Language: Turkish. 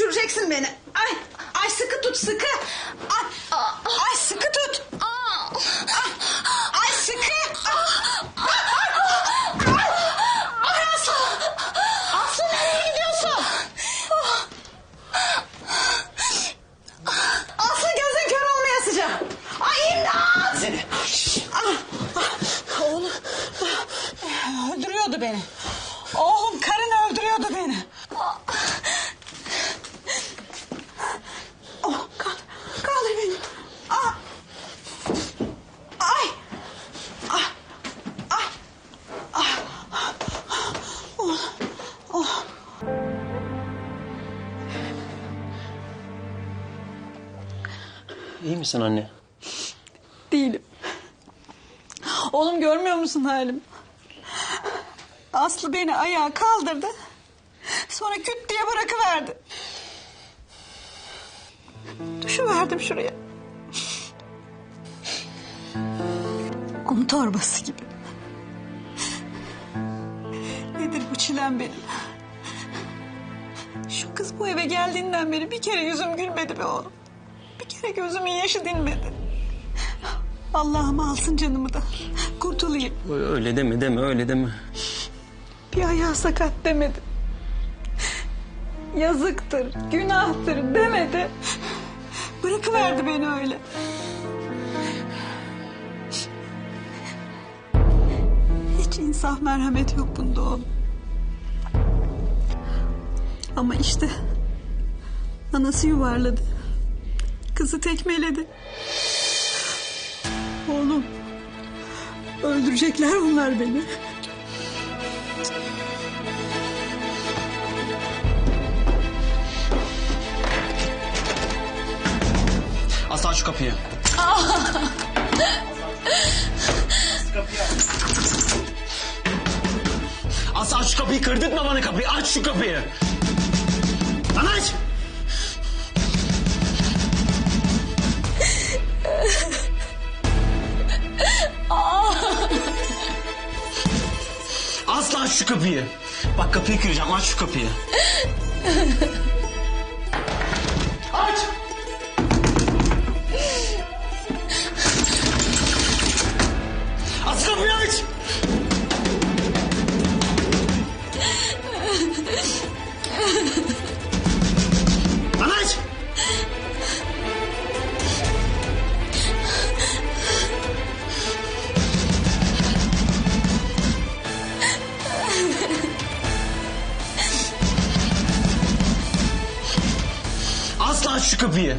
düşüreceksin beni. Ay, ay sıkı tut sıkı. Ay, ay sıkı tut. Ay, ay sıkı. Ay, ay, ay. Ay Aslı. Aslı nereye gidiyorsun? Aslı gözün kör olmaya sıcak. Ay imdat. Ah, ah, Oğlum öldürüyordu beni. Oğlum karın öldürüyordu beni. İyi misin anne? Değilim. Oğlum görmüyor musun halim? Aslı beni ayağa kaldırdı. Sonra küt diye bırakıverdi. Düşüverdim şuraya. Kum torbası gibi. Nedir bu çilem benim? Şu kız bu eve geldiğinden beri bir kere yüzüm gülmedi be oğlum. Gözümün yaşı dinmedi. Allah'ım alsın canımı da kurtulayım. Öyle deme deme öyle deme. Bir ayağı sakat demedi. Yazıktır, günahtır demedi. Bırakıverdi beni öyle. Hiç insaf merhamet yok bunda oğlum. Ama işte anası yuvarladı. Kızı tekmeledi. Oğlum öldürecekler bunlar beni. Aslı aç şu kapıyı. Aslı aç şu kapıyı kırdırtma bana kapıyı aç şu kapıyı. Lan aç. Aç şu kapıyı. Bak kapıyı kıracağım aç şu kapıyı. aç şu kapıyı.